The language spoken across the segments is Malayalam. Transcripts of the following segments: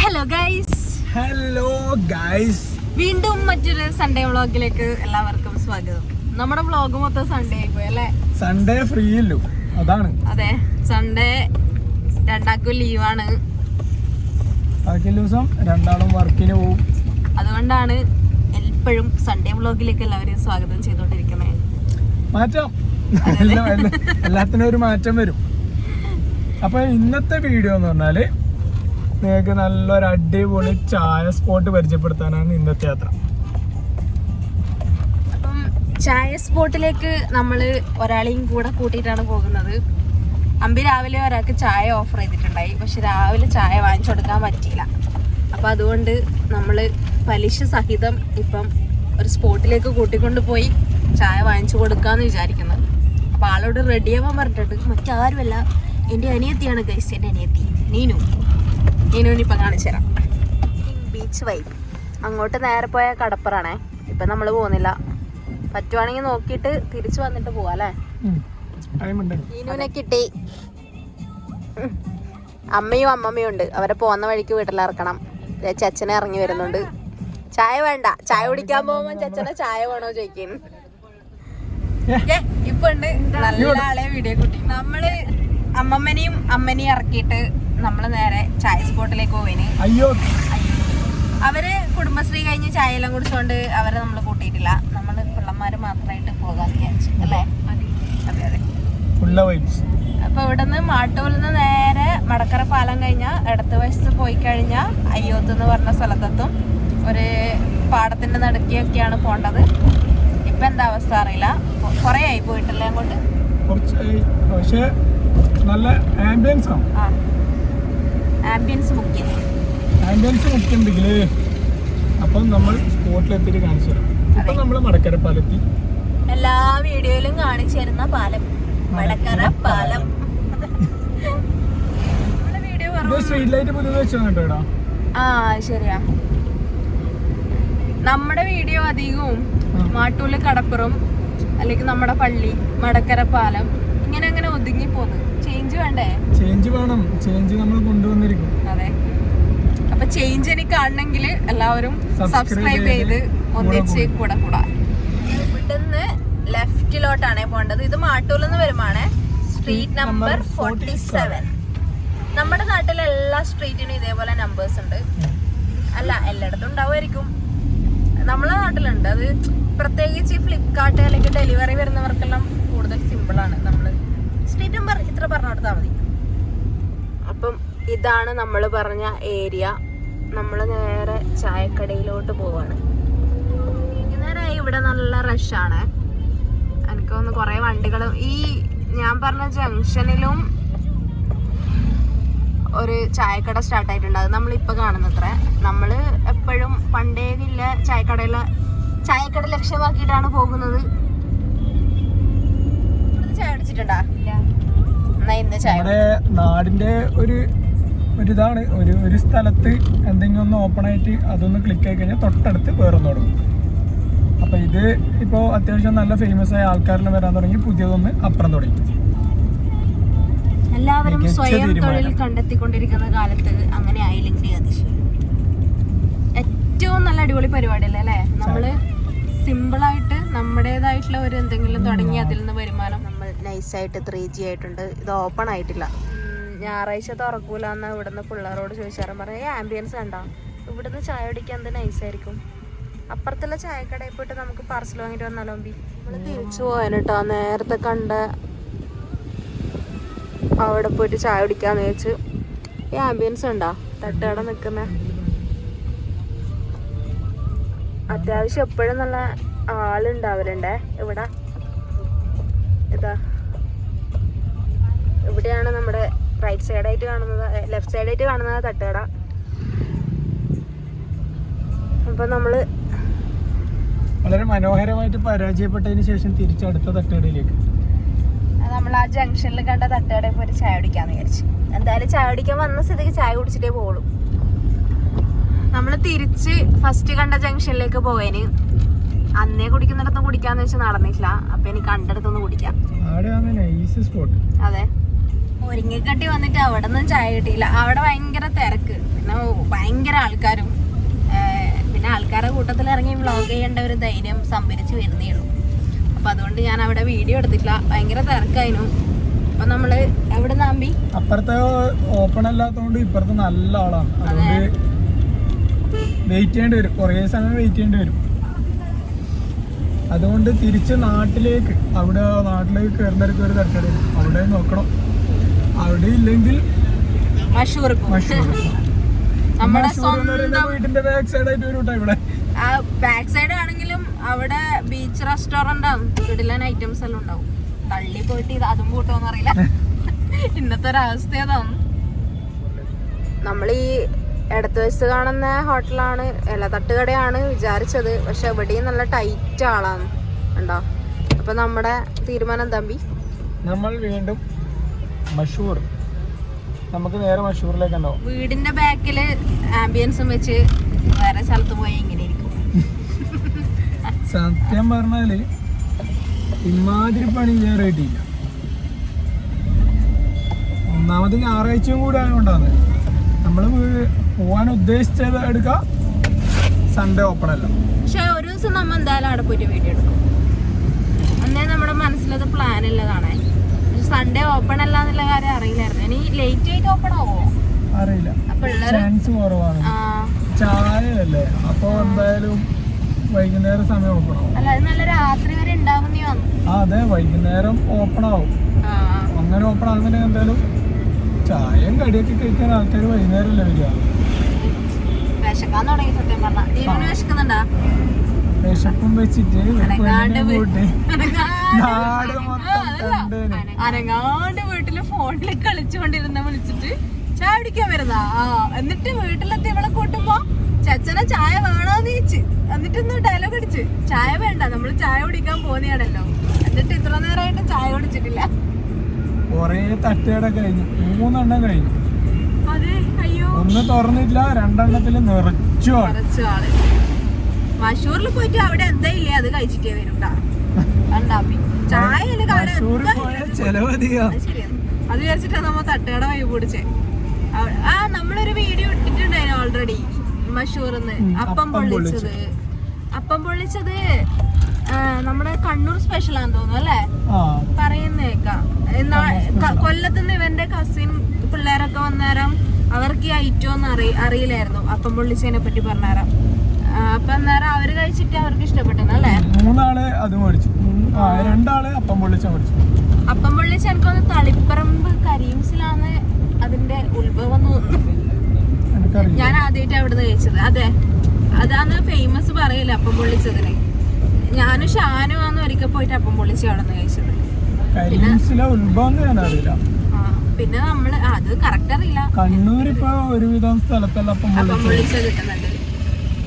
ഹലോ ഗൈസ് ഹലോ ഗൈസ് വീണ്ടും മറ്റൊരു സൺഡേ വ്ളോഗിലേക്ക് എല്ലാവർക്കും സ്വാഗതം. നമ്മുടെ വ്ളോഗ് മൊത്തം സൺഡേ ആയി പോയല്ലേ സൺഡേ ഫ്രീ അല്ലോ? അതാണ്. അതെ. സൺഡേ രണ്ടാക്കും ലീവാണ് ബാക്കി ദിവസം രണ്ടാളും വർക്കിന് പോകും അതുകൊണ്ടാണ് എപ്പോഴും സൺഡേ വ്ളോഗിലേക്ക് എല്ലാവരെയും സ്വാഗതം ചെയ്തുകൊണ്ടിരിക്കുന്നത് മാറ്റം. എല്ലാം- എല്ലാം- എല്ലാത്തിനും ഒരു മാറ്റം വരും. അപ്പൊ ഇന്നത്തെ വീഡിയോ എന്ന് പറഞ്ഞാൽ നിങ്ങൾക്ക് നല്ലൊരു അടിപൊളി ചായ സ്പോട്ട് പരിചയപ്പെടുത്താനാണ് ഇന്നത്തെ യാത്ര. ചായ സ്പോട്ടിലേക്ക് നമ്മൾ ഒരാളെയും കൂടെ കൂട്ടിയിട്ടാണ് പോകുന്നത്. അമ്പി രാവിലെ ഒരാൾക്ക് ചായ ഓഫർ ചെയ്തിട്ടുണ്ടായി. പക്ഷെ രാവിലെ ചായ വാങ്ങിച്ചു കൊടുക്കാൻ പറ്റിയില്ല. അപ്പം അതുകൊണ്ട് നമ്മൾ പലിശ സഹിതം ഇപ്പം ഒരു സ്പോട്ടിലേക്ക് കൂട്ടിക്കൊണ്ട് പോയി ചായ വാങ്ങിച്ചു കൊടുക്കാമെന്ന് വിചാരിക്കുന്നത് അപ്പോൾ ആളോട് റെഡിയാവാൻ പറഞ്ഞിട്ടുണ്ട്. മറ്റാരുമല്ല. എന്റെ അനിയത്തിയാണ് ഗൈസ് എന്റെ അനിയത്തി നീനു. ഇപ്പം കാണിച്ചു തരാം. ബീച്ച് വൈബ് അങ്ങോട്ട് നേരെ പോയ കടപ്പറാണേ. ഇപ്പം നമ്മൾ പോകുന്നില്ല. പറ്റുവാണെങ്കിൽ നോക്കിയിട്ട് തിരിച്ചു വന്നിട്ട് പോവാല്ലേ ടൈം ഉണ്ട് നീനുവിനെ കിട്ടി. അമ്മയും അമ്മമ്മയും ഉണ്ട്. അവരെ പോകുന്ന വഴിക്ക് വീട്ടിലിറക്കണം ദേ ചച്ചനെ ഇറങ്ങി വരുന്നുണ്ട്. ചായ വേണ്ട. ചായ കുടിക്കാൻ പോകുമ്പോ ചച്ചനെ ചായ വേണോ ചോദിക്കുന്നു ഇപ്പൊ ഉണ്ട് നല്ല ആളെ വീഡിയോ കുട്ടി നമ്മൾ അമ്മമ്മനെയും അമ്മനെയും ഇറക്കിയിട്ട് നമ്മൾ നേരെ ചായ സ്പോട്ടിലേക്ക് പോയിന് അയ്യോ. അവർ കുടുംബശ്രീ കഴിഞ്ഞ് ചായ എല്ലാം കുടിച്ചോണ്ട് അവരെ നമ്മൾ കൂട്ടിയിട്ടില്ല. നമ്മൾ പിള്ളമാര് മാത്രമായിട്ട് പോകാന്ന് വിചാരിച്ചു അല്ലേ? അതെ അതെ. ഫുള്ള വൈബ്സ് അപ്പൊ ഇവിടുന്ന് മാട്ടൂരിൽ നിന്ന് നേരെ മടക്കര പാലം കഴിഞ്ഞ ഇടത്ത് വശത്ത് പോയി കഴിഞ്ഞാൽ അയ്യോത്ത് എന്ന് പറഞ്ഞ സ്ഥലത്തെത്തും. ഒരു പാടത്തിന്റെ നടുക്കിയൊക്കെയാണ് പോണ്ടത്. ഇപ്പൊ എന്താ അവസ്ഥ അറിയില്ല. കൊറേ ആയി പോയിട്ടല്ലേ അങ്ങോട്ട്? പക്ഷെ നല്ല ആംബിയൻസ് ആണ് ആംബിയൻസ് മുഖ്യം. ആംബിയൻസ് അപ്പം നമ്മൾ സ്പോട്ടിലെത്തിയിട്ട് കാണിച്ചു തരാം. ഇപ്പൊ നമ്മൾ മടക്കര പാലത്തി. എല്ലാ വീഡിയോയിലും കാണിച്ചു തരുന്ന പാലം. മടക്കര പാലം. വീഡിയോ ഇത് സ്ട്രീറ്റ് ലൈറ്റ് പുതിയത് വെച്ചോ കേട്ടോ ആ ശരിയാ. നമ്മുടെ വീഡിയോ അധികവും. മാട്ടൂൽ കടപ്പുറം അല്ലെങ്കിൽ നമ്മുടെ പള്ളി മടക്കര പാലം ഇങ്ങനെ അങ്ങനെ ഒതുങ്ങി പോന്ന്. ചേഞ്ച് വേണ്ടേ? ചേഞ്ച് വേണം. ചേഞ്ച് നമ്മൾ കൊണ്ടുവന്നിരിക്കും. അതെ. അപ്പൊ ചേഞ്ച് എനിക്ക് കാണണമെങ്കിൽ എല്ലാവരും സബ്സ്ക്രൈബ് ചെയ്ത് ഒന്നിച്ച് കൂടെ കൂടാ ഇവിടുന്ന് ലെഫ്റ്റിലോട്ടാണ് പോണ്ടത്. ഇത് മാട്ടൂൽ നിന്ന് വരുമാണ് സ്ട്രീറ്റ് നമ്പർ ഫോർട്ടി സെവൻ നമ്മുടെ നാട്ടിലെ എല്ലാ സ്ട്രീറ്റിനും ഇതേപോലെ നമ്പേഴ്സ് ഉണ്ട്. അല്ല എല്ലായിടത്തും ഉണ്ടാവുമായിരിക്കും. നമ്മളെ നാട്ടിലുണ്ട്. അത് പ്രത്യേകിച്ച് ഈ ഫ്ലിപ്കാർട്ട് അല്ലെങ്കിൽ ഡെലിവറി വരുന്നവർക്കെല്ലാം കൂടുതൽ സിമ്പിൾ ആണ്. നമ്മൾ സ്ട്രീറ്റ് നമ്പർ ഇത്ര പറഞ്ഞു കൊടുത്താൽ മതി. അപ്പം ഇതാണ് നമ്മൾ പറഞ്ഞ ഏരിയ നമ്മൾ നേരെ ചായക്കടയിലോട്ട് പോവാണ്. വൈകുന്നേരമായി ഇവിടെ നല്ല റഷാണ് എനിക്ക് തോന്നുന്നു കുറേ വണ്ടികളും ഈ ഞാൻ പറഞ്ഞ ജംഗ്ഷനിലും ഒരു ചായക്കട സ്റ്റാർട്ട് ആയിട്ടുണ്ട്. അത് നമ്മളിപ്പോൾ കാണുന്നത്ര. നമ്മൾ എപ്പോഴും പണ്ടേ ഇല്ല ചായക്കടയിൽ ചായക്കട ലക്ഷ്യമാക്കിയിട്ടാണ് പോകുന്നത്. ചായ അടിച്ചിട്ടുണ്ടാ ഇന്ന് ചായ നമ്മുടെ നാടിന്റെ ഒരു ഒരു ഇതാണ്. ഒരു ഒരു സ്ഥലത്ത് എന്തെങ്കിലും ഒന്ന് ഓപ്പൺ ആയിട്ട് അതൊന്ന് ക്ലിക്ക് ആയി കഴിഞ്ഞാൽ തൊട്ടടുത്ത് വേറൊന്ന് തുടങ്ങും. അപ്പൊ ഇത് ഇപ്പോ അത്യാവശ്യം നല്ല ഫേമസ് ആയ ആൾക്കാരെല്ലാം വരാൻ തുടങ്ങി പുതിയതൊന്ന് അപ്പുറം തുടങ്ങി. എല്ലാവരും മികച്ച സ്വയം തൊഴിൽ തീരുമാനം. കണ്ടെത്തിക്കൊണ്ടിരിക്കുന്ന കാലത്ത് അങ്ങനെ ആയില്ലെങ്കിൽ അതിശയം ഏറ്റവും നല്ല അടിപൊളി പരിപാടി അല്ലേ? നമ്മൾ സിമ്പിൾ ആയിട്ട് നമ്മുടേതായിട്ടുള്ള ഒരു എന്തെങ്കിലും തുടങ്ങി അതിൽ നിന്ന് വരുമാനം നൈസായിട്ട് ത്രീ ജി ആയിട്ടുണ്ട്. ഇത് ഓപ്പൺ ആയിട്ടില്ല. ഞായറാഴ്ച തുറക്കൂല എന്ന് ഇവിടുന്ന് പിള്ളേരോട് ചോദിച്ചാലും പറയാം ഈ ആംബിയൻസ് കണ്ടോ ഇവിടുന്ന് ചായ കുടിക്കാൻ എന്ത് നൈസായിരിക്കും? അപ്പുറത്തുള്ള ചായക്കടയിൽ പോയിട്ട് നമുക്ക് പാർസൽ വാങ്ങിട്ട് വന്നാലോ നമ്മൾ തിരിച്ചു പോയാൽ കേട്ടോ നേരത്തെ കണ്ട അവിടെ പോയിട്ട് ചായ കുടിക്കാന്ന് വെച്ച് ഈ ആംബിയൻസ് ഉണ്ടോ തട്ടുകട നിൽക്കുന്ന അത്യാവശ്യം എപ്പോഴും നല്ല ആളുണ്ടാവലുണ്ടേ ഇവിടെ? ഇതാ. ഇവിടെയാണ് നമ്മുടെ റൈറ്റ് സൈഡായിട്ട് കാണുന്നത് ലെഫ്റ്റ് സൈഡായിട്ട് കാണുന്നത് തട്ടുകട. അപ്പൊ നമ്മൾ വളരെ മനോഹരമായിട്ട് പരാജയപ്പെട്ടതിന് ശേഷം തിരിച്ചടുത്ത തട്ടുകടയിലേക്ക്. നമ്മൾ ആ ജംഗ്ഷനിൽ കണ്ട തട്ടുകടയിൽ പോയി ചായ കുടിക്കാന്ന് വിചാരിച്ചു. എന്തായാലും ചായ കുടിക്കാൻ വന്ന സ്ഥിതിക്ക് ചായ കുടിച്ചിട്ടേ പോകുള്ളൂ നമ്മൾ തിരിച്ച് ഫസ്റ്റ് കണ്ട ജംഗ്ഷനിലേക്ക് പോവേന് അന്നേ കുടിക്കുന്നിടത്ത് കുടിക്കാന്ന് വെച്ചാൽ നടന്നിട്ടില്ല. അപ്പൊ എനിക്ക് കണ്ടിടത്തൊന്ന് കുടിക്കാം. അതെ. ഒരുങ്ങിക്കട്ടി വന്നിട്ട് അവിടെ നിന്നും ചായ കിട്ടിയില്ല. അവിടെ ഭയങ്കര തിരക്ക്. പിന്നെ ഭയങ്കര ആൾക്കാരും പിന്നെ ആൾക്കാരുടെ കൂട്ടത്തിൽ ഇറങ്ങി വ്ളോഗ് ചെയ്യേണ്ട ഒരു ധൈര്യം സംഭരിച്ച് വരുന്നേ ഉള്ളൂ. അപ്പൊ അതുകൊണ്ട് ഞാൻ അവിടെ വീഡിയോ എടുത്തിട്ടില്ല. ഭയങ്കര തിരക്കായിരുന്നു. അപ്പൊ നമ്മൾ എവിടെ നാമ്പി അപ്പുറത്തെ ഓപ്പൺ അല്ലാത്തതുകൊണ്ട് ഇപ്പുറത്ത് നല്ല ആളാണ് അതുകൊണ്ട് വെയിറ്റ് ചെയ്യേണ്ടി വരും. കുറേ സമയം വെയിറ്റ് ചെയ്യേണ്ടി വരും. അതുകൊണ്ട് തിരിച്ച് നാട്ടിലേക്ക് അവിടെ നാട്ടിലേക്ക് കയറുന്നവർക്ക് ഒരു തരക്കേടില്ല അവിടെ നോക്കണം. അവിടെ ഇല്ലെങ്കിൽ നമ്മുടെ വീടിന്റെ ബാക്ക് സൈഡ് ആയിട്ട് വരും ഇവിടെ. ബാക്ക് സൈഡ് ആണെങ്കിലും അവിടെ ബീച്ച് റെസ്റ്റോറന്റ് ആണ് കിടിലൻ ഐറ്റംസ് എല്ലാം ഉണ്ടാവും. തള്ളി പോയിട്ട് ഇത് അതും കൂട്ടോന്ന് അറിയില്ല. ഇന്നത്തെ ഒരു അവസ്ഥ അതാണ് നമ്മൾ ഈ ഇടത്ത് വശത്ത് കാണുന്ന ഹോട്ടലാണ് അല്ല തട്ടുകടയാണ് വിചാരിച്ചത്. പക്ഷെ എവിടെയും നല്ല ടൈറ്റ് ആളാണ്. ഉണ്ടോ അപ്പൊ നമ്മുടെ തീരുമാനം തമ്പി നമ്മൾ വീണ്ടും മഷൂർ. നമുക്ക് നേരെ മഷൂറിലേക്ക് ഉണ്ടാവും വീടിന്റെ ബാക്കിൽ ആംബിയൻസും വെച്ച് വേറെ സ്ഥലത്ത് പോയി ഇങ്ങനെ ഇരിക്കും. സത്യം പറഞ്ഞാൽ ഇമാതിരി പണി വേറെ കിട്ടിയില്ല ഒന്നാമത് ഞായറാഴ്ചയും കൂടെ ആയതുകൊണ്ടാണ് നമ്മൾ പോവാൻ ഉദ്ദേശിച്ചത് എടുക്കാം സൺഡേ ഓപ്പൺ അല്ല. പക്ഷെ ഒരു ദിവസം നമ്മൾ എന്തായാലും അവിടെ പോയിട്ട് വീഡിയോ എടുക്കും. അന്നേ നമ്മുടെ മനസ്സിലത് പ്ലാൻ ഉള്ളതാണ്. സൺഡേ ഓപ്പൺ അല്ല എന്നുള്ള കാര്യം അറിയില്ലായിരുന്നു. ഇനി ലേറ്റ് ആയിട്ട് ഓപ്പൺ ആവോ? അറിയില്ല. അപ്പൊ ചാൻസ് കുറവാണ്. ചായയല്ലേ? അപ്പോൾ എന്തായാലും വൈകുന്നേരം സമയം ഓപ്പൺ ആവും. അല്ല അത് നല്ല രാത്രി വരെ ഉണ്ടാവുന്നേ അതെ വൈകുന്നേരം ഓപ്പൺ ആവും. അങ്ങനെ ഓപ്പൺ ആകുന്നതിന് എന്തായാലും ചായയും കടിയൊക്കെ കഴിക്കാൻ ആൾക്കാർ വൈകുന്നേരമല്ലേ വരിക? വിശക്കാൻ തുടങ്ങി സത്യം പറഞ്ഞ. വിശക്കുന്നുണ്ടാ? വിശപ്പും വെച്ചിട്ട് നാട് മൊത്തം. അനങ്ങാണ്ട് വീട്ടിൽ ഫോണിൽ കളിച്ചുകൊണ്ടിരുന്ന വിളിച്ചിട്ട് ചായ കുടിക്കാൻ വരുന്നതാ? ആ എന്നിട്ട് വീട്ടിലെത്തി ഇവിടെ കൂട്ടുമ്പോ ചച്ചനെ ചായ വേണോന്ന് ചോദിച്ച്. എന്നിട്ടൊന്ന് ഡയലോഗ് അടിച്ച്. ചായ വേണ്ട നമ്മൾ ചായ കുടിക്കാൻ പോന്നെയാണല്ലോ എന്നിട്ട് ഇത്ര നേരമായിട്ട് ചായ കുടിച്ചിട്ടില്ല. കൊറേ തട്ടുകട കഴിഞ്ഞു. മൂന്നെണ്ണം കഴിഞ്ഞു. അതെ അയ്യോ. ഒന്ന് തുറന്നില്ല രണ്ടെണ്ണത്തിൽ നിറച്ചു ആണ് മഷൂറിൽ പോയിട്ട് അവിടെ എന്താ ഇല്ലേ? അത് കഴിച്ചിട്ടേ വരും ചായ അത് ശരിയാണ് നമ്മ തട്ടുകട വൈ പിടിച്ചേ. ആ നമ്മളൊരു വീഡിയോ ഇട്ടിട്ടുണ്ടായിരുന്നു ഓൾറെഡി മഷൂർന്ന് അപ്പം പൊള്ളിച്ചത്. അപ്പം പൊള്ളിച്ചത് നമ്മുടെ കണ്ണൂർ സ്പെഷ്യൽ ആണെന്ന് തോന്നുന്നു അല്ലേ? പറയുന്നേക്കാം. കൊല്ലത്തുനിന്ന് ഇവന്റെ കസിൻ പിള്ളേരൊക്കെ വന്നേരം അവർക്ക് ഈ ഐറ്റം ഒന്നും അറിയില്ലായിരുന്നു. അപ്പം പൊള്ളിച്ചതിനെ പറ്റി പറഞ്ഞേരം. അപ്പൊ അന്നേരം അവർ കഴിച്ചിട്ട് അവർക്ക് ഇഷ്ടപ്പെട്ടെന്നല്ലേ മൂന്നാൾ അത് മേടിച്ചു. രണ്ടാൾ അപ്പം പൊള്ളിച്ച മേടിച്ചു. അപ്പം പൊള്ളിച്ച എനിക്കൊന്ന് തളിപ്പറമ്പ് കരീംസിലാണ് അതിന്റെ ഉത്ഭവം തോന്നുന്നു. ഞാൻ ആദ്യമായിട്ട് അവിടുന്ന് കഴിച്ചത്. അതെ. അതാണ് ഫേമസ് പറയില്ല അപ്പം പൊള്ളിച്ചതിന്. ഞാനും ഷാനും ആണ് ഒരിക്കൽ പോയിട്ട് അപ്പം പൊള്ളിച്ച് അവിടെ നിന്ന് കഴിച്ചത്. പിന്നെ നമ്മൾ അത് കറക്റ്റ് അറിയില്ല. കണ്ണൂർ ഇപ്പൊ ഒരുവിധം സ്ഥലത്തെല്ലാം അപ്പം പൊള്ളിച്ച കിട്ടുന്നുണ്ട്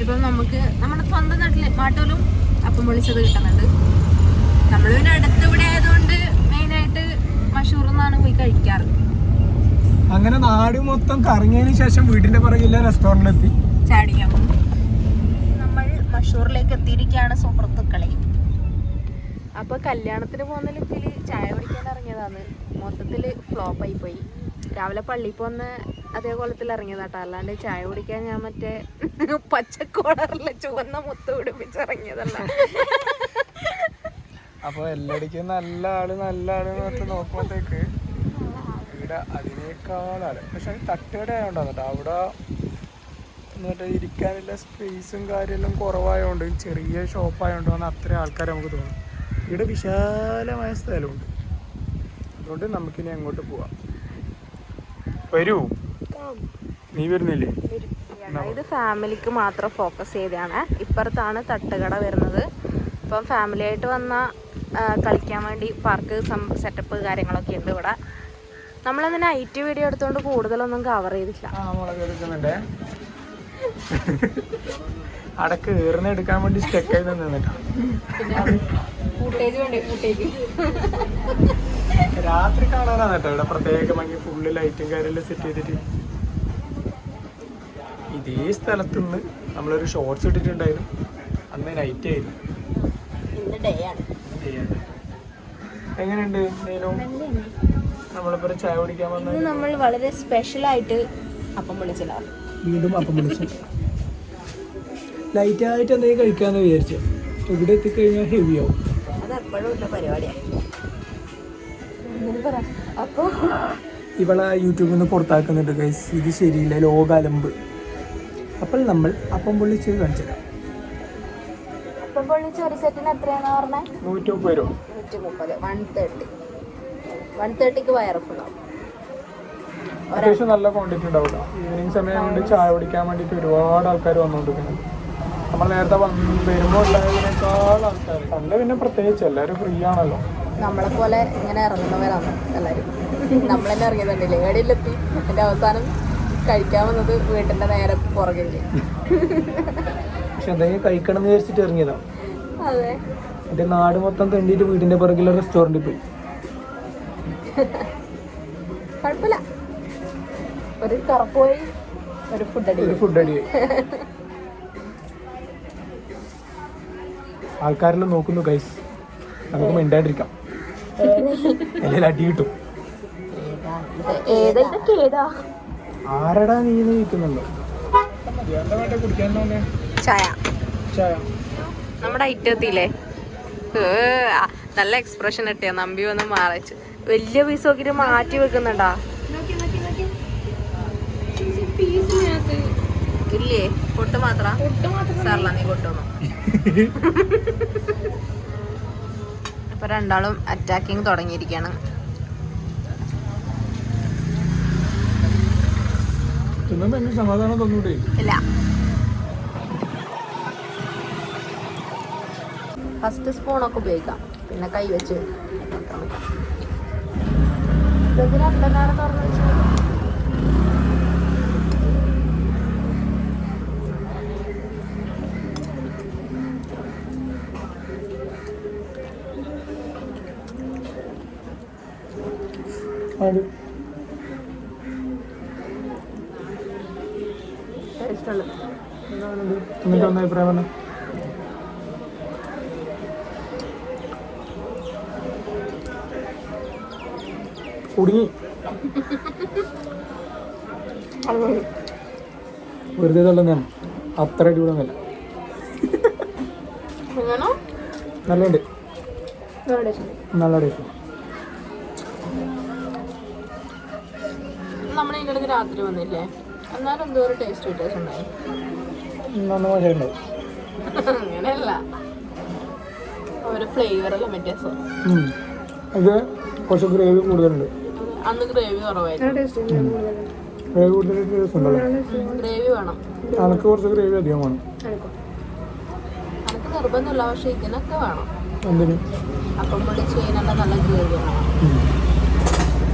ഇപ്പം നമുക്ക് നമ്മുടെ സ്വന്തം നാട്ടിൽ മാട്ടോലും അപ്പം പൊളിച്ചത് കിട്ടുന്നുണ്ട്. നമ്മൾ പിന്നെ അടുത്തിവിടെ ആയതുകൊണ്ട് മെയിനായിട്ട് മഷൂർ എന്നാണ് പോയി കഴിക്കാറ്. അങ്ങനെ നാട് മൊത്തം കറങ്ങിയതിന് ശേഷം വീട്ടിന്റെ വീടിന്റെ റെസ്റ്റോറന്റിൽ എത്തി. ചാടിക്കാം നമ്മൾ മഷൂറിലേക്ക് എത്തിയിരിക്കുകയാണ് സുഹൃത്തുക്കളെ. അപ്പോൾ കല്യാണത്തിന് പോകുന്ന ലുക്കിൽ ചായ കുടിക്കാൻ ഇറങ്ങിയതാണ്. മൊത്തത്തിൽ ഫ്ലോപ്പായി പോയി. രാവിലെ പള്ളിയിൽ പോന്ന് അതേ കോലത്തിൽ ഇറങ്ങിയതാട്ടോ. അല്ലാണ്ട് ചായ കുടിക്കാൻ ഞാൻ മറ്റേ പച്ചക്കോളറിലെ ചുവന്ന മുത്ത് പിടിപ്പിച്ച് ഇറങ്ങിയതല്ല അപ്പൊ എല്ലാടിക്കും നല്ല ആൾ നല്ല ആൾ നോക്കുമ്പോഴത്തേക്ക് ഇവിടെ അതിനേക്കാളാണ്. പക്ഷെ അത് തട്ടുകട ആയതുകൊണ്ടാണ് അവിടെ എന്നിട്ട് ഇരിക്കാനുള്ള സ്പേസും കാര്യമെല്ലാം കുറവായതുകൊണ്ട് ചെറിയ ഷോപ്പായതുകൊണ്ടാണ് അത്രയും ആൾക്കാർ നമുക്ക് തോന്നും. ഇവിടെ വിശാലമായ സ്ഥലമുണ്ട്. അതുകൊണ്ട് നമുക്കിനി അങ്ങോട്ട് പോവാം. വരൂ. നീ വരുന്നില്ലേ? ഇത് ഫാമിലിക്ക് മാത്രം ഫോക്കസ് ചെയ്താണ് ഇപ്പുറത്താണ് തട്ടുകട വരുന്നത്. ഇപ്പം ഫാമിലി ആയിട്ട് വന്ന കളിക്കാൻ വേണ്ടി പാർക്ക് സെറ്റപ്പ് കാര്യങ്ങളൊക്കെ ഉണ്ട് ഇവിടെ. നമ്മളങ്ങനെ ഐ ടി വീഡിയോ എടുത്തുകൊണ്ട് കൂടുതലൊന്നും കവർ ചെയ്തില്ല. അവിടെ കയറുന്ന എടുക്കാൻ വേണ്ടി സ്റ്റെക്കായി നിന്നിട്ടാ. നിന്നിട്ടാണ് രാത്രി കാണാനാണ് കേട്ടോ ഇവിടെ പ്രത്യേക ഭംഗി. ഫുള്ള് ലൈറ്റും കാര്യമെല്ലാം സെറ്റ് ചെയ്തിട്ട്. ഇതേ സ്ഥലത്തുനിന്ന് നമ്മളൊരു ഷോർട്സ് ഇട്ടിട്ടുണ്ടായിരുന്നു. അന്ന് നൈറ്റ് ആയിരുന്നു. ഇന്ന് ഡേ ആണ്. എങ്ങനെയുണ്ട് നീനു? നമ്മളിപ്പോ ഒരു ചായ കുടിക്കാൻ വന്നത് നമ്മൾ വളരെ സ്പെഷ്യൽ ആയിട്ട് അപ്പം വിളിച്ചതാണ്. വീണ്ടും അപ്പം വിളിച്ചു. ലൈറ്റായിട്ട് എന്തെങ്കിലും കഴിക്കാമെന്ന് വിചാരിച്ചു. ഇവിടെ എത്തിക്കഴിഞ്ഞാൽ ഹെവി ആവും. ഇവളെ യൂട്യൂബിൽ നിന്ന് പുറത്താക്കുന്നുണ്ട് ഗൈസ് ഇത് ശരിയില്ല ലോകാലമ്പ്. അപ്പോൾ നമ്മൾ അപ്പം പൊള്ളിച്ച് കാണിച്ചു തരാം അപ്പം പൊള്ളിച്ച് ഒരു സെറ്റിന് നൂറ്റി മുപ്പത് രൂപ. നൂറ്റി മുപ്പത് വൺ തേർട്ടി വൺ തേർട്ടിക്ക് വയറ് ഫുള്ളാവും അത്യാവശ്യം നല്ല ക്വാണ്ടിറ്റി ഉണ്ടാവില്ല ഈവനിങ് സമയം കൊണ്ട് ചായ കുടിക്കാൻ വേണ്ടിയിട്ട് ഒരുപാട് ആൾക്കാർ വന്നുകൊണ്ടിരിക്കുന്നത് നമ്മൾ നേരത്തെ വരുമ്പോൾ ഉണ്ടായതിനേക്കാൾ ആൾക്കാർ സൺഡേ പിന്നെ പ്രത്യേകിച്ച് എല്ലാവരും ഫ്രീ ആണല്ലോ. നമ്മളെ പോലെ ഇങ്ങനെ ഇറങ്ങുന്നവരാണ് എല്ലാവരും നമ്മൾ തന്നെ ഇറങ്ങിയതുണ്ടല്ലേ ഏടിയിലെത്തി. എന്റെ അവസാനം കഴിക്കാൻ വന്നത് വീട്ടിന്റെ നേരെ പുറകിൽ പക്ഷെ എന്തെങ്കിലും കഴിക്കണം എന്ന് വിചാരിച്ചിട്ട് ഇറങ്ങിയതാ. അതെ. എന്റെ നാട് മൊത്തം തെണ്ടിയിട്ട് വീടിന്റെ പുറകിലെ റെസ്റ്റോറന്റിൽ പോയി. കുഴപ്പമില്ല. ഒരു കറപ്പോയി ഒരു ഫുഡ് അടി ഒരു ഫുഡ് അടി ആൾക്കാരെല്ലാം നോക്കുന്നു ഗൈസ് നമുക്ക് മിണ്ടാണ്ടിരിക്കാം. എല്ലാം അടി കിട്ടും. ആരടാ നീ ചായ. ചായ. നമ്മുടെ ഐറ്റത്തില്ലേ നല്ല എക്സ്പ്രഷൻ ഇട്ടിയ നമ്പി വന്ന് മാറിച്ച്. വലിയ പീസ് നോക്കിട്ട് മാറ്റി വെക്കുന്നുണ്ടാ? ഇല്ലേ? പൊട്ട് മാത്ര? സാറല്ല നീ പൊട്ടൊന്നു ഇപ്പൊ രണ്ടാളും അറ്റാക്കിങ് എന്നെ സമാധാനം തോന്നൂടെ? ഇല്ല. ഫസ്റ്റ് സ്പൂണൊക്കെ ഉപയോഗിക്കാം. പിന്നെ കൈ വെച്ച്. നേരം തുറന്ന് വെച്ചത്? എന്താണെന്ത് എന്നിട്ട് ഒന്ന് അഭിപ്രായം പറഞ്ഞു. കുടുങ്ങി. വെറുതെ തള്ളുന്നതാണ് അത്ര അടിപൊളിയൊന്നുമല്ല. നല്ലുണ്ട് നല്ല ടേസ്റ്റ്. രാത്രി വന്നില്ലേ? എന്നാലും എന്തോ ഒരു ടേസ്റ്റ് വ്യത്യാസം ഉണ്ടായി. നന്ന മോശമുണ്ടാവും അങ്ങനെയല്ല. ഒരു ഫ്ലേവറെല്ലാം വ്യത്യാസം. ഇത് കുറച്ച് ഗ്രേവി കൂടുതലുണ്ട്. അന്ന് ഗ്രേവി കുറവായിരുന്നു. ഗ്രേവി ടേസ്റ്റ് ഉണ്ടല്ലോ ഗ്രേവി വേണം. അനക്ക് കുറച്ച് ഗ്രേവി അധികം വേണം. എനിക്ക് നിർബന്ധമില്ല പക്ഷെ ഇതിനൊക്കെ വേണം. എന്തിന്? അപ്പം പൊടിച്ച് കഴിഞ്ഞാൽ നല്ല ഗ്രേവി വേണം.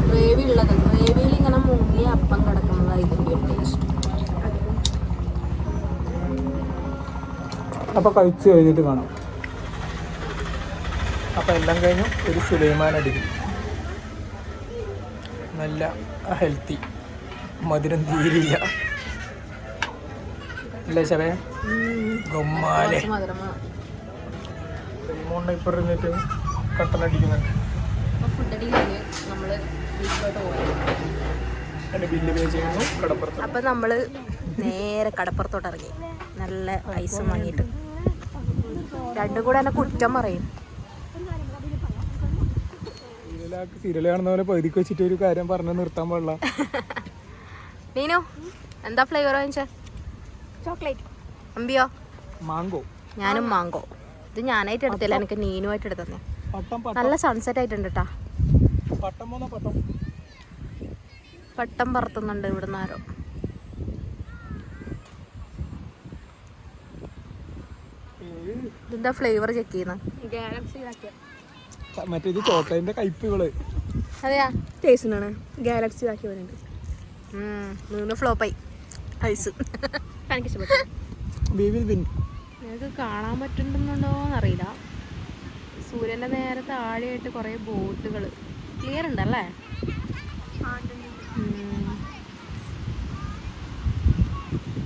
ഗ്രേവി ഉള്ളത്. ഗ്രേവിയിൽ ഇങ്ങനെ മുങ്ങിയ അപ്പം കിടക്കുന്നതായിരിക്കും ടേസ്റ്റ് അപ്പോൾ കഴിച്ച് കഴിഞ്ഞിട്ട് കാണാം. അപ്പോൾ എല്ലാം കഴിഞ്ഞു. ഒരു സുലൈമാൻ അടിക്കും. നല്ല ഹെൽത്തി മധുരം തീരില്ല അല്ലേ ശവേ ഗമ്മാലെ. ഇപ്പൊ ഇപ്പം ഇരുന്നിട്ട് കട്ടനടിക്കുന്നുണ്ട് അപ്പോൾ ഫുഡ് അടി കഴിഞ്ഞ് നമ്മൾ വീട്ടിലോട്ട് പോയി അപ്പം നമ്മൾ നേരെ കടപ്പുറത്തോട്ട് ഇറങ്ങി. നല്ല ഐസും വാങ്ങിയിട്ട്. രണ്ടും കൂടെ എന്നെ കുറ്റം പറയും. സീരിയലാക്ക് സീരിയൽ കാണുന്ന പോലെ പകുതിക്ക് വെച്ചിട്ട് ഒരു കാര്യം പറഞ്ഞു നിർത്താൻ പാടില്ല. മീനു എന്താ ഫ്ലേവർ വാങ്ങിച്ച? ചോക്ലേറ്റ് അമ്പിയോ? മാങ്കോ ഞാനും മാങ്കോ ഇത് ഞാനായിട്ട് എടുത്തില്ല എനിക്ക് നീനുമായിട്ട് എടുത്തന്നെ. നല്ല സൺസെറ്റ് ആയിട്ടുണ്ട് കേട്ടാ പട്ടം പോന്ന പട്ടം. പട്ടം പറത്തുന്നുണ്ട് ഇവിടുന്ന് ആരോ. ഇതിന്റെ ഫ്ലേവർ ചെക്ക് ചെയ്യുന്ന? അതെയാ? ടേസ്റ്റിനാണ് ഗാലക്സി ആക്കി വരുന്നുണ്ട് മൂന്ന് ഫ്ലോപ്പായി ഐസ് എനിക്ക് കാണാൻ പറ്റുന്നുണ്ടോന്ന് അറിയില്ല സൂര്യന്റെ നേരെ താഴെയായിട്ട് കുറേ ബോട്ടുകൾ ക്ലിയർ ഉണ്ടല്ലേ?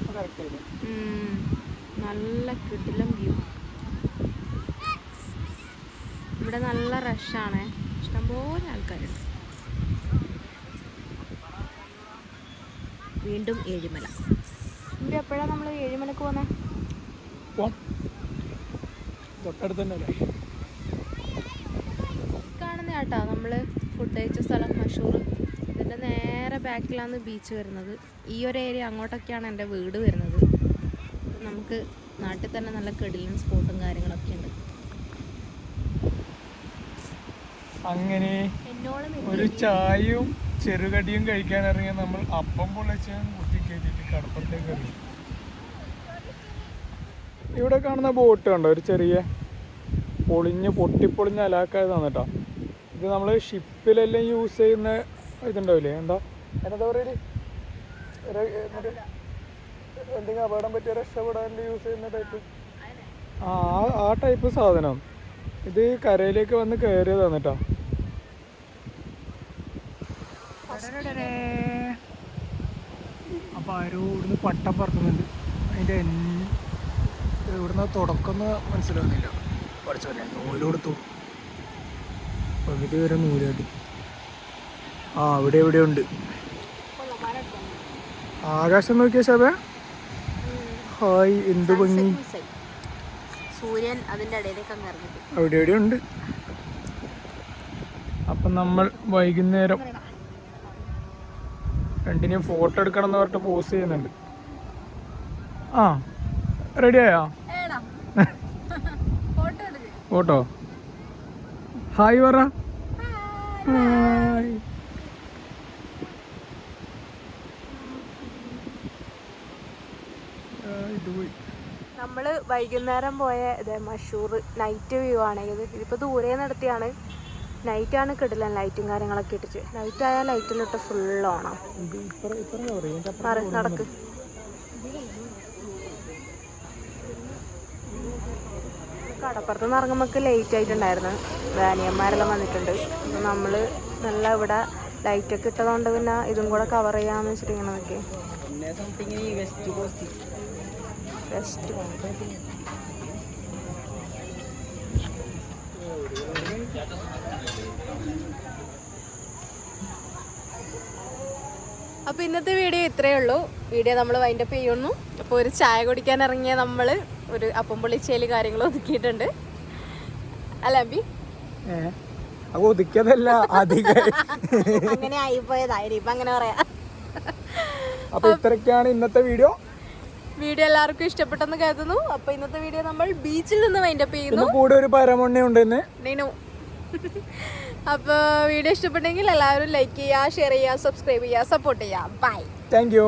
അല്ലേ ഉം. നല്ല കിടിലം വ്യൂ ഇവിടെ നല്ല റഷാണ് ഇഷ്ടംപോലെ ആൾക്കാരുണ്ട്. വീണ്ടും ഏഴിമല. ഇവിടെ എപ്പോഴാണ് നമ്മൾ ഏഴിമലക്ക് മണിക്ക് പോകുന്നത് തൊട്ടടുത്ത് തന്നെ കേട്ടോ നമ്മൾ ഫുഡ് കഴിച്ച സ്ഥലം മഷൂർ ഇതിന്റെ നേരെ ബാക്കിലാണ് ബീച്ച് വരുന്നത്. ഈ ഒരു ഏരിയ അങ്ങോട്ടൊക്കെയാണ് എന്റെ വീട് വരുന്നത്. നമുക്ക് നാട്ടിൽ തന്നെ നല്ല കെടിലും സ്പോട്ടും കാര്യങ്ങളൊക്കെ ഉണ്ട്. അങ്ങനെ ഒരു ചായയും? ചെറുകടിയും കഴിക്കാൻ ഇറങ്ങിയ നമ്മൾ അപ്പം പൊളിച്ച് കുത്തി കയറ്റിട്ട് കടപ്പുറത്തേക്ക് ഇറങ്ങി. ഇവിടെ കാണുന്ന ബോട്ട് കണ്ടോ? ഒരു ചെറിയ പൊളിഞ്ഞ് പൊട്ടിപ്പൊളിഞ്ഞ് അലാക്കായതാണ് കേട്ടോ. ഇത് നമ്മൾ ഷിപ്പിലെല്ലാം യൂസ് ചെയ്യുന്ന ഇതുണ്ടാവില്ലേ? എന്താ? എന്താ പറയുക എന്തെങ്കിലും അപകടം പറ്റിയ രക്ഷപ്പെടാൻ യൂസ് ചെയ്യുന്ന ടൈപ്പ് ആ ആ- ടൈപ്പ് സാധനം. ഇത് കരയിലേക്ക് വന്ന് കയറിയതാണ് കേട്ടോ അപ്പൊ ആരോ ഇവിടുന്ന് പട്ടം പറക്കുന്നുണ്ട് അതിന്റെ എൻ- ഇവിടുന്ന് തുടക്കം മനസ്സിലാവുന്നില്ല പഠിച്ചു നൂൽ കൊടുത്തു പകുതി വരെ നൂലാട്ടി ആ അവിടെ എവിടെ ഉണ്ട്. ആകാശം നോക്കിയ ശബ? ഹായ് എന്ത് ഭംഗി. സൂര്യൻ അതിന്റെ ഇടയിലേക്ക് അവിടെ എവിടെ ഉണ്ട്. അപ്പം നമ്മൾ വൈകുന്നേരം രണ്ടിനെയും ഫോട്ടോ എടുക്കണം എന്ന് പറഞ്ഞിട്ട് പോസ് ചെയ്യുന്നുണ്ട്. ആ റെഡിയായോ ഫോട്ടോ? ഹായ് പറ ഹായ് നമ്മൾ വൈകുന്നേരം പോയ ഇത് മഷൂർ നൈറ്റ് വ്യൂ ആണ്. ഇത് ഇതിപ്പോൾ ദൂരെ നടത്തിയാണ്. നൈറ്റ് ആണ് കിടിലൻ ലൈറ്റും കാര്യങ്ങളൊക്കെ ഇട്ടിട്ട്. നൈറ്റ് ആയാൽ ലൈറ്റിലിട്ട് ഫുൾ ഓണം നടക്ക്. കടപ്പുറത്ത് നിന്ന് ഇറങ്ങുമ്പോൾ ലേറ്റ് ആയിട്ടുണ്ടായിരുന്നു. ദാനിയന്മാരെല്ലാം വന്നിട്ടുണ്ട്. അപ്പോൾ നമ്മൾ നല്ല ഇവിടെ ലൈറ്റൊക്കെ ഇട്ടതുകൊണ്ട് പിന്നെ ഇതും കൂടെ കവർ ചെയ്യാമെന്ന് വെച്ചിട്ട് നോക്കി വെസ്റ്റ് അപ്പോൾ ഇന്നത്തെ വീഡിയോ ഇത്രയേ ഉള്ളൂ. വീഡിയോ നമ്മൾ വൈൻഡപ്പ് ചെയ്യുന്നു. അപ്പോൾ ഒരു ചായ കുടിക്കാൻ ഇറങ്ങിയ നമ്മൾ ഒരു അപ്പം പൊള്ളിച്ചേൽ കാര്യങ്ങൾ ഒതുക്കിയിട്ടുണ്ട്. അല്ല അമ്പി? ഒതുക്കിയതല്ല അങ്ങനെ ആയിപ്പോയതായിരുന്നു ഇപ്പം അങ്ങനെ പറയാം. അപ്പൊ ഇത്രയൊക്കെയാണ് ഇന്നത്തെ വീഡിയോ. വീഡിയോ എല്ലാവർക്കും ഇഷ്ടപ്പെട്ടെന്ന് കരുതുന്നു. അപ്പൊ ഇന്നത്തെ വീഡിയോ നമ്മൾ ബീച്ചിൽ നിന്ന് വൈൻഡപ്പ് ചെയ്യുന്നു. കൂടെ ഒരു പരമണ്ണ ഉണ്ടെന്ന് നീനു. അപ്പോൾ വീഡിയോ ഇഷ്ടപ്പെട്ടെങ്കിൽ എല്ലാവരും ലൈക്ക് ചെയ്യുക ഷെയർ ചെയ്യുക സബ്സ്ക്രൈബ് ചെയ്യുക സപ്പോർട്ട് ചെയ്യുക. Bye thank you